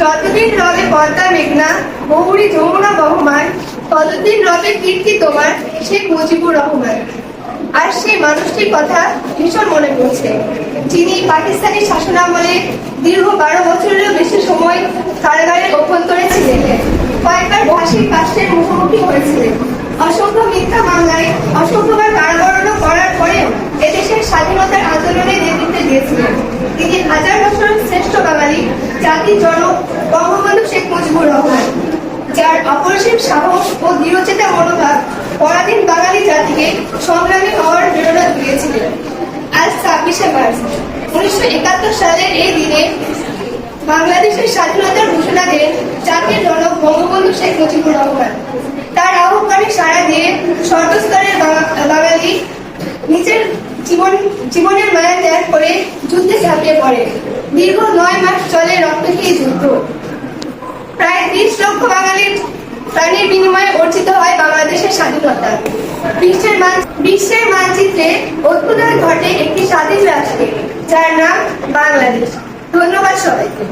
যতদিন রবে পদ্মা মেঘনা বহুরি যমুনা বহমান, ততদিন রবে কীর্তি তোমার শেখ মুজিবুর রহমান। আর সেই মানুষটির কথা ভীষণ মনে পড়ছে। যিনি পাকিস্তানি শাসনামলে দীর্ঘ বারো বছরেরও বেশি সময় কারাগারের অভ্যন্তরে ছিলেন। কয়েকবার ফাঁসির কাষ্টের মুখোমুখি হয়েছিলেন। অসংখ্য মিথ্যা মামলায়, অসংখ্যবার কারাবরণ করার পরেও এদেশের স্বাধীনতার আন্দোলনে নেতৃত্ব দিয়েছিলেন। তিনি হাজার বছরের শ্রেষ্ঠ বাঙালি, জাতির জনক বঙ্গবন্ধু শেখ মুজিবুর রহমান যার অপরিসীম সাহস ও দৃঢ়চেতা মনোভাব পরাধীন বাঙালি জাতিকে সংগ্রামী হওয়ার প্রেরণা দিয়েছিলেন আজ ছাব্বিশে মার্চ। উনিশশো একাত্তর সালের এই দিনে বাংলাদেশের স্বাধীনতার ঘোষণা দেন জাতির জনক বঙ্গবন্ধু শেখ মুজিবুর রহমান। তার আহ্বানে সাড়া দিয়ে সর্বস্তরের বাঙালি নিজের জীবন, জীবনের মায়া ত্যাগ করে যুদ্ধে ঝাঁপিয়ে পড়ে। দীর্ঘ নয় মাস চলে রক্তহীন যুদ্ধ। প্রায় বিশ লক্ষ বাঙালির প্রাণের বিনিময়ে অর্জিত হয় বাংলাদেশের স্বাধীনতা। বিশ্বের বিশ্বের মানচিত্রে অভ্যুদয় ঘটে একটি স্বাধীন রাষ্ট্রে যার নাম বাংলাদেশ। ধন্যবাদ সবাইকে।